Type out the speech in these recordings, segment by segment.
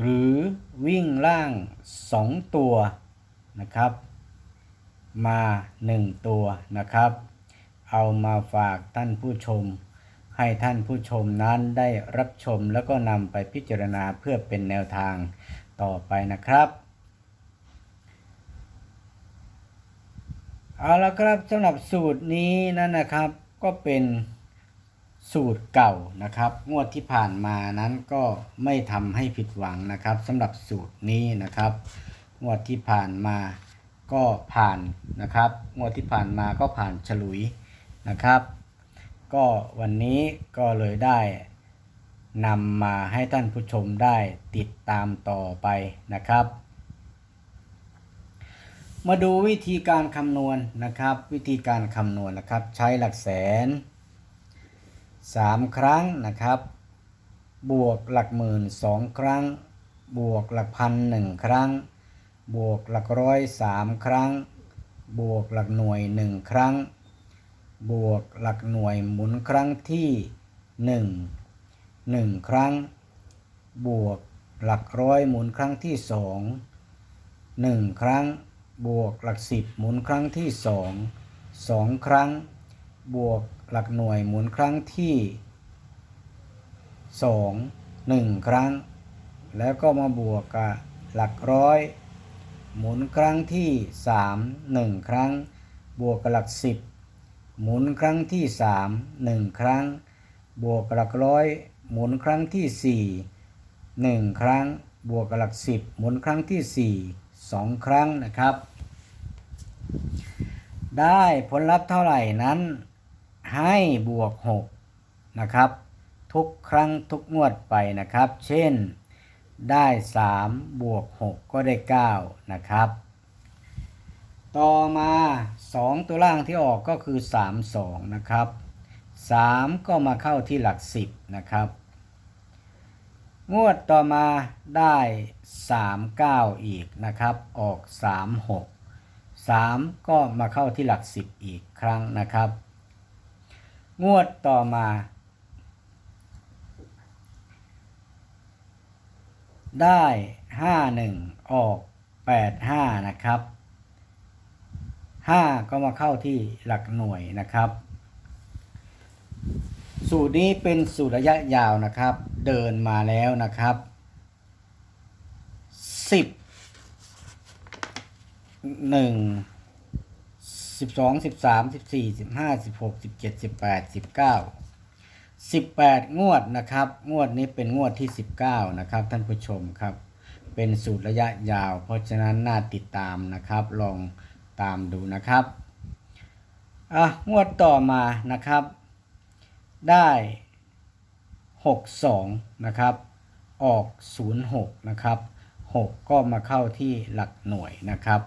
หรือวิ่งล่าง 2 ตัวนะครับ มา 1 ตัวนะครับ เอามาฝากท่านผู้ชม ให้ท่านผู้ชมนั้นได้รับชมแล้วก็นำไปพิจารณาเพื่อเป็นแนวทางต่อไปนะครับเอาละครับสำหรับสูตรนี้นั่นนะครับก็เป็น สูตรเก่านะครับ งวดที่ผ่านมานั้นก็ไม่ทำให้ผิดหวังนะครับสำหรับสูตรนี้นะครับ งวดที่ผ่านมาก็ผ่านนะครับ งวดที่ผ่านมาก็ผ่านฉลุยนะครับ ก็วันนี้ก็เลยได้นำมาให้ท่านผู้ชมได้ติดตามต่อไปนะครับ มาดูวิธีการคำนวณนะครับ วิธีการคำนวณนะครับ ใช้หลักแสน 3 ครั้งนะครับ บวกหลักหมื่นสองครั้ง บวกหลักพันหนึ่งครั้ง บวกหลักร้อยสามครั้ง บวกหลักหน่วยหนึ่งครั้ง บวกหลักหน่วยหมุนครั้งที่หนึ่งหนึ่งครั้ง บวกหลักร้อยหมุนครั้งที่สองหนึ่งครั้ง บวกหลักสิบหมุนครั้งที่สองสองครั้ง บวกหลักหน่วยหมุนครั้งที่สองหนึ่งครั้ง แล้วก็มาบวกกับหลักร้อย หมุนครั้งที่สามหนึ่งครั้ง บวกกับหลักสิบหมุนครั้งที่สามหนึ่งครั้ง บวกกับหลักร้อย หมุนครั้งที่สี่หนึ่งครั้ง บวกกับหลักสิบหมุนครั้งที่สี่สองครั้งนะครับได้ผลลัพธ์เท่าไหร่นั้น ให้บวก 6 นะครับ ทุกครั้งทุกงวดไปนะครับ เช่นได้ 3 บวก 6 ก็ได้ 9 นะครับ ต่อมา 2 ตัวล่างที่ออกก็คือ 3 2 นะครับ 3 ก็มาเข้าที่หลัก 10 นะครับ งวดต่อมาได้ 3 9 อีกนะครับ ออก 3 6 3 ก็มาเข้าที่หลัก 10 อีกครั้งนะครับ งวดต่อมา ได้51ออก85นะครับ5ก็มาเข้าที่หลักหน่วยนะครับ สูตรนี้เป็นสูตรระยะยาวนะครับ เดินมาแล้วนะครับ10 1 สิบสองสิบสามสิบสี่สิบห้าสิบหกสิบเจ็ดสิบแปดสิบเก้าสิบแปดงวดนะครับ งวดนี้เป็นงวดที่สิบเก้านะครับ ท่านผู้ชมครับ เป็นสูตรระยะยาว เพราะฉะนั้นน่าติดตามนะครับ ลองตามดูนะครับอะงวดต่อมานะครับ ได้หกสองนะครับ ออกศูนย์หกนะครับหกก็มาเข้าที่หลักหน่วยนะครับ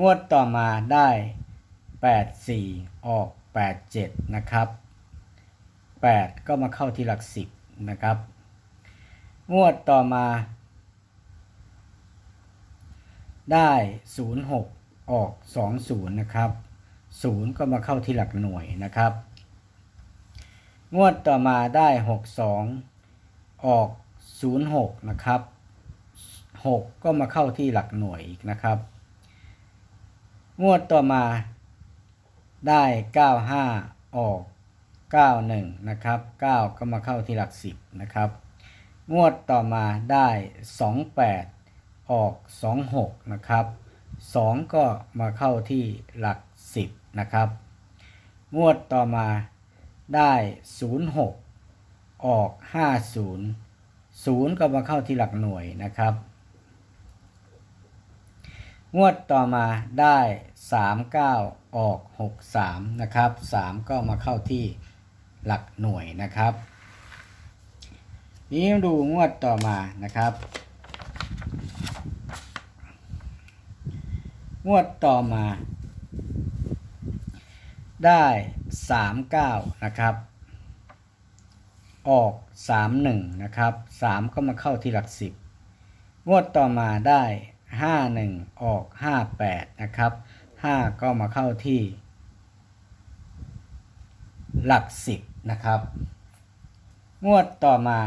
งวดต่อมาได้ 8 4 ออก 8 7 นะครับ 8 ก็มาเข้าที่หลัก 10 นะครับ งวดต่อมา ได้ 0 6 ออก 2 0 นะครับ 0 ก็มาเข้าที่หลักหน่วยนะครับ งวดต่อมาได้ 6 2 ออก 0 6 นะครับ 6 ก็มาเข้าที่หลักหน่วยอีกนะครับ งวดต่อมาได้ 95 ออก 91 นะครับ 9 ก็มาเข้าที่หลัก 10 นะครับ งวดต่อมาได้ 28 ออก 26 นะครับ 2 ก็มาเข้าที่หลัก 10 นะครับ งวดต่อมาได้ 06 ออก 50 0 ก็มาเข้าที่หลักหน่วยนะครับ งวดต่อมาได้ 39 ออก 63 นะครับ 3 ก็มาเข้าที่หลักหน่วยนะครับนี้ดูงวดต่อมานะครับ งวดต่อมา ได้สามเก้านะครับ ออกสามหนึ่งนะครับสามก็มาเข้าที่หลักสิบงวดต่อมาได้ ห้าหนึ่งออกห้าแปดนะครับห้าก็มาเข้าที่ หลักสิบนะครับ งวดต่อมา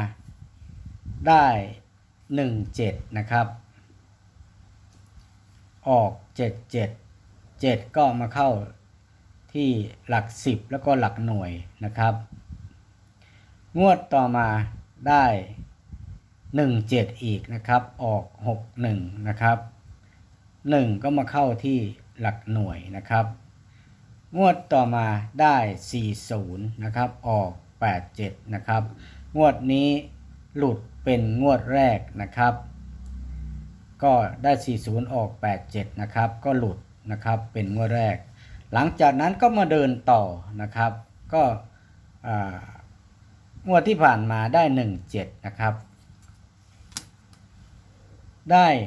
ได้หนึ่งเจ็ดนะครับ ออกเจ็ดเจ็ดเจ็ดก็มาเข้าที่หลักสิบแล้วก็หลักหน่วยนะครับ งวดต่อมาได้ หนึ่งเจ็ดอีกนะครับ ออกหกหนึ่งนะครับหนึ่งก็มาเข้าที่หลักหน่วยนะครับ งวดต่อมาได้ 40 นะครับ ออก 87 นะครับ งวดนี้หลุดเป็นงวดแรกนะครับ ก็ได้ 40 ออก 87 นะครับ ก็หลุดนะครับ เป็นงวดแรก หลังจากนั้นก็มาเดินต่อนะครับ ก็อ่างวดที่ผ่านมาได้ 17 นะครับ ได้17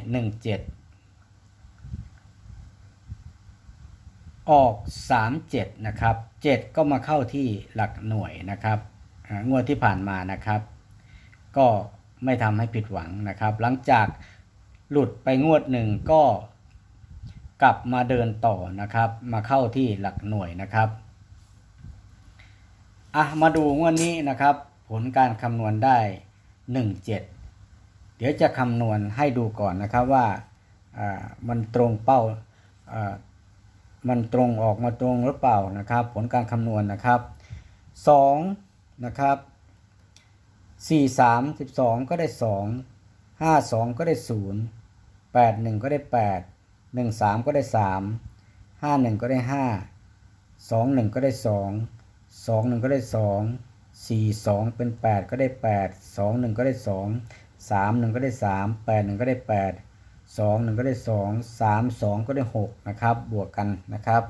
ออก 37 นะครับ 7 ก็มาเข้าที่หลักหน่วยนะครับงวดที่ผ่านมานะครับ ก็ไม่ทำให้ผิดหวังนะครับ หลังจากหลุดไปงวดหนึ่งก็กลับมาเดินต่อนะครับ มาเข้าที่หลักหน่วยนะครับอะมาดูงวดนี้นะครับ ผลการคำนวณได้ 17 เดี๋ยวจะคำนวณให้ดูก่อนนะครับว่ามันตรงเป้าอ่ามันตรงออกมาตรงหรือเปล่านะครับ ผลการคำนวณนะครับ2นะครับ4 3 12 ก็ได้ 2 5 2 ก็ได้ 0 8 1 ก็ได้ 8 1 3 ก็ได้ 3 5 1 ก็ได้ 5 2 1 ก็ได้ 2 2 1 ก็ได้ 2 4 2 เป็น 8 ก็ได้ 8 2 1 ก็ได้ 2 3 1ก็ได้3 8 1ก็ได้8สองหนึ่งก็ได้สองสามสองก็ได้หกนะครับบวกกันนะครับ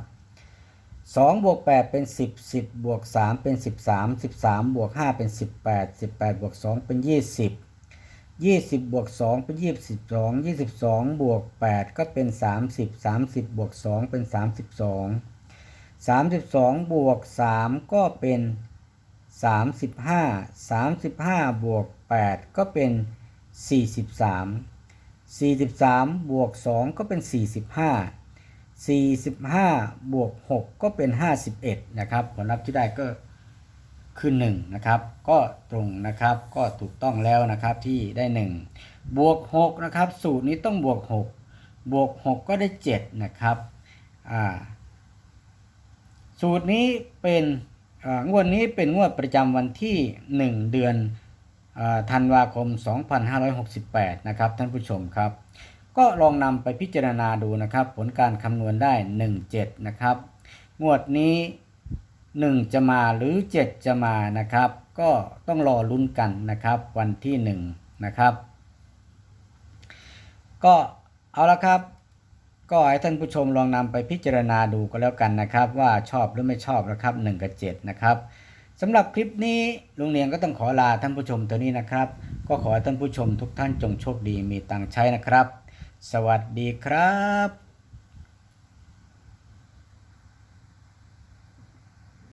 สองบวกแปดเป็นสิบสิบบวกสามเป็นสิบสามสิบสามบวกห้าเป็นสิบแปดสิบแปดบวกสองเป็นยี่สิบยี่สิบบวกสองเป็นยี่สิบสองยี่สิบสองบวกแปดก็เป็นสามสิบสามสิบบวกสองเป็นสามสิบสองสามสิบสองบวกสามก็เป็นสามสิบห้าสามสิบห้าบวกแปดก็เป็น สี่สิบสาม43 บวก 2 ก็เป็น 45 45 บวก 6 ก็เป็น 51 นะครับ ผลลัพธ์ที่ได้ก็คือ1นะครับ ก็ตรงนะครับ ก็ถูกต้องแล้วนะครับที่ได้ 1 บวก 6 นะครับ สูตรนี้ต้องบวก 6 บวก 6 ก็ได้ 7 นะครับ อ่า สูตรนี้เป็นงวดนี้เป็นงวดประจำวันที่ 1 เดือน ธันวาคม 2568 นะครับท่านผู้ชมครับ ก็ลองนำไปพิจารณาดูนะครับ ผลการคำนวณได้ 17 นะครับ งวดนี้ 1 จะมาหรือ 7 จะมานะครับ ก็ต้องรอลุ้นกันนะครับวันที่ 1 นะครับ ก็เอาละครับ ก็ให้ท่านผู้ชมลองนำไปพิจารณาดูก็แล้วกันนะครับ ว่าชอบหรือไม่ชอบนะครับ 1 กับ 7 นะครับ สำหรับคลิปนี้ลุงเนียงก็ต้องขอลาท่านผู้ชมตัวนี้นะครับ ก็ขอให้ท่านผู้ชมทุกท่านจงโชคดีมีตังค์ใช้นะครับ สวัสดีครับ